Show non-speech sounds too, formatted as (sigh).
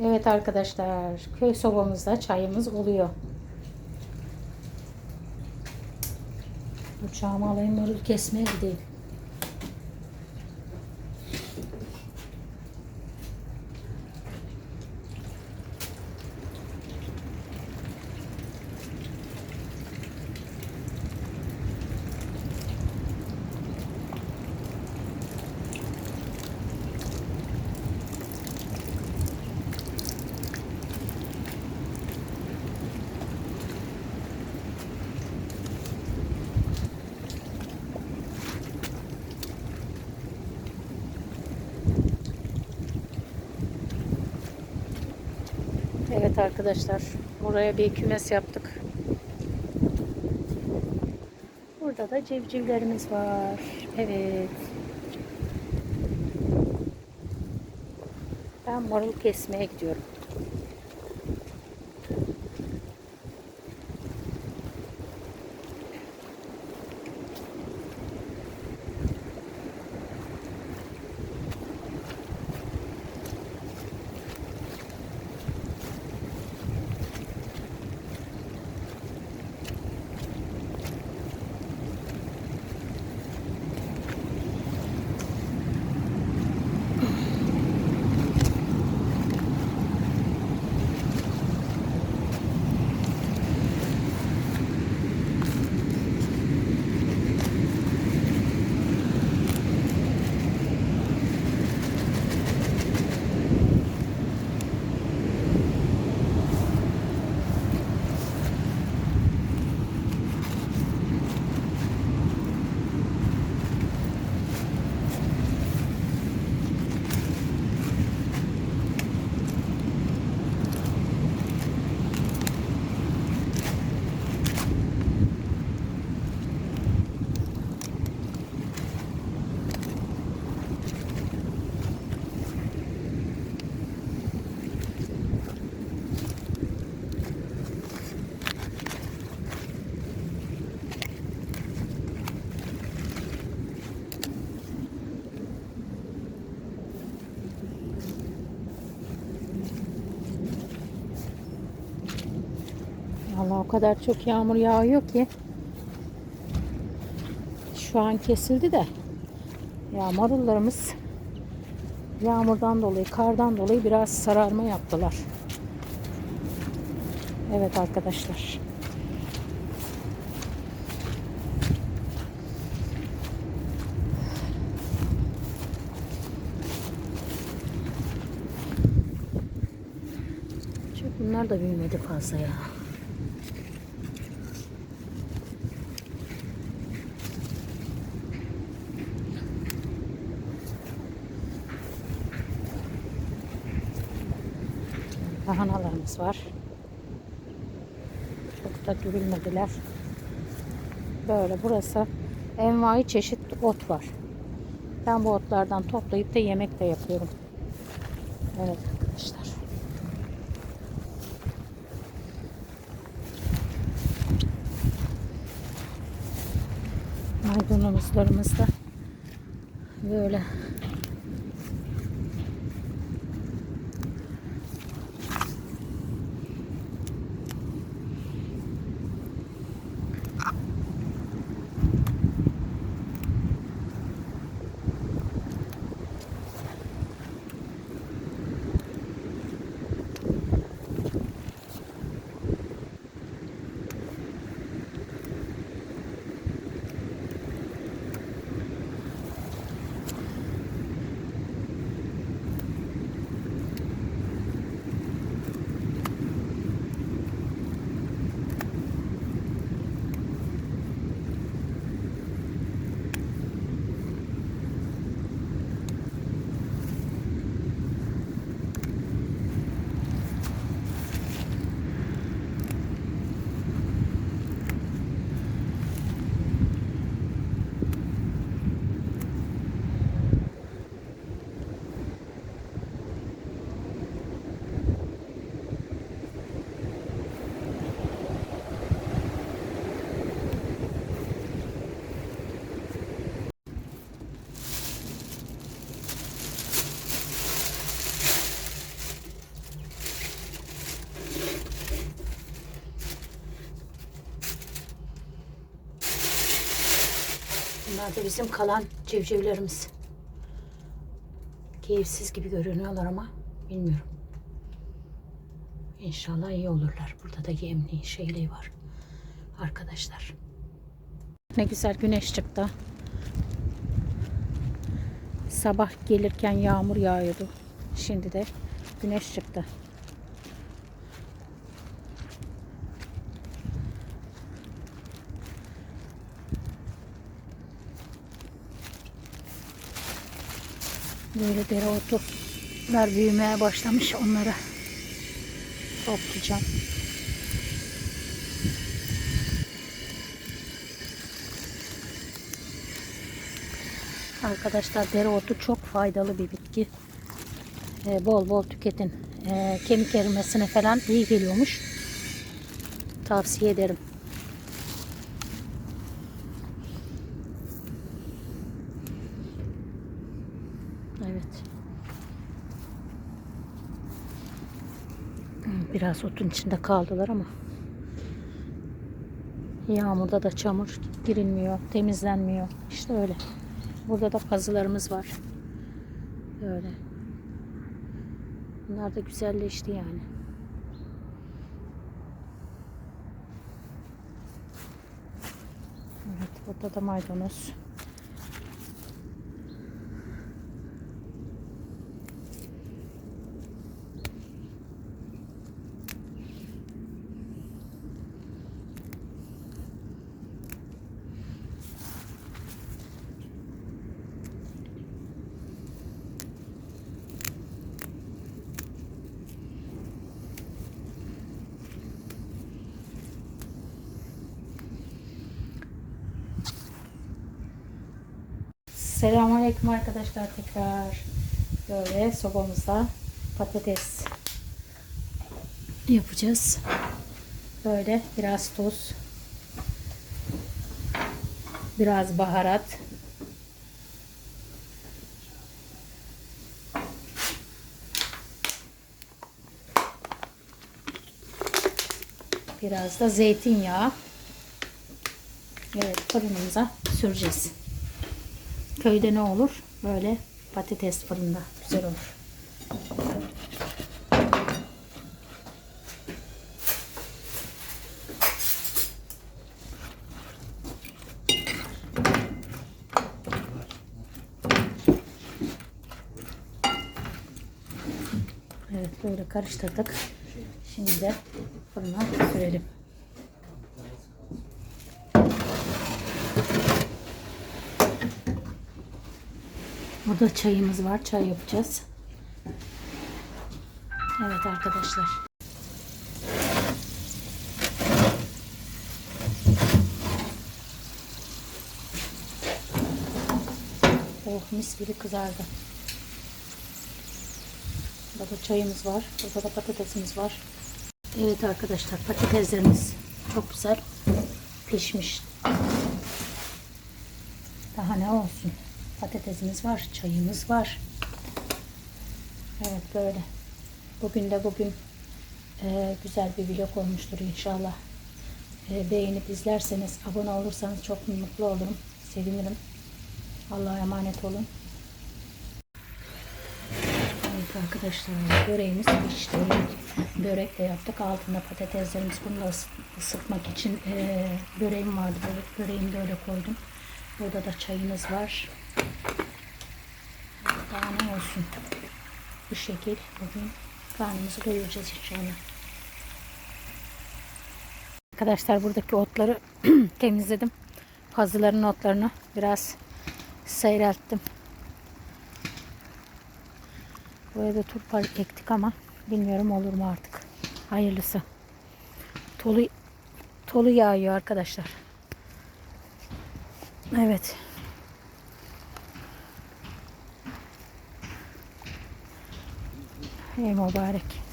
Evet arkadaşlar, köy sobamızda çayımız oluyor. Uçağımı alayım, marul kesmeye gideyim. Evet arkadaşlar, buraya bir kümes yaptık. Burada da civcivlerimiz var. Evet. Ben marul kesmeye gidiyorum. Vallahi o kadar çok yağmur yağıyor ki şu an kesildi de ya marullarımız yağmurdan dolayı, kardan dolayı biraz sararma yaptılar. Evet arkadaşlar. Bunlar da büyümedi fazla ya. Lahanalarımız var. Çok da görülmediler. Böyle burası envai çeşit ot var. Ben bu otlardan toplayıp da yemek de yapıyorum. Evet arkadaşlar. Maydanozlarımız da böyle Bunlar bizim kalan civcivlerimiz. Keyifsiz gibi görünüyorlar ama bilmiyorum. İnşallah iyi olurlar. Burada da yemliği şeyliği var. Arkadaşlar. Ne güzel güneş çıktı. Sabah gelirken yağmur yağıyordu. Şimdi de güneş çıktı. Böyle dereotlar büyümeye başlamış. Onları toplayacağım. Arkadaşlar dereotu çok faydalı bir bitki. Ee, bol bol tüketin. Ee, kemik erimesine falan iyi geliyormuş. Tavsiye ederim. Evet. Biraz otun içinde kaldılar ama yağmurda da çamur girilmiyor, temizlenmiyor. İşte öyle. Burada da pazılarımız var. Böyle. Bunlar da güzelleşti yani. Evet, burada da maydanoz. Selamünaleyküm arkadaşlar tekrar böyle sobamızda patates yapacağız. Böyle biraz tuz, biraz baharat, biraz da zeytinyağı. Evet fırınımıza süreceğiz. Köyde ne olur? Böyle patates fırında güzel olur. Evet böyle karıştırdık. Şimdi de fırına sürelim. Burada çayımız var. Çay yapacağız. Evet arkadaşlar. Oh mis gibi kızardı. Burada çayımız var. Burada da patatesimiz var. Evet arkadaşlar patateslerimiz çok güzel pişmiş. Daha ne olsun. Patatesimiz var, çayımız var. Evet böyle. Bugün de bugün e, güzel bir vlog olmuştur inşallah. E, beğenip izlerseniz, abone olursanız çok mutlu olurum. Sevinirim. Allah'a emanet olun. Evet arkadaşlar böreğimiz pişti. Börek de yaptık. Altında patateslerimiz bunu da ısı- ısıtmak için e, böreğim vardı. Böreğimi de öyle koydum. Burada da çayımız var. Daha ne olsun. Bu şekil bugün karnımızı doyuracağız inşallah. Arkadaşlar buradaki otları (clears throat) temizledim. Pazıların otlarını biraz seyrelttim. Buraya da turpa ektik ama bilmiyorum olur mu artık. Hayırlısı. Tolu, tolu yağıyor arkadaşlar. Evet. Ey mübarek.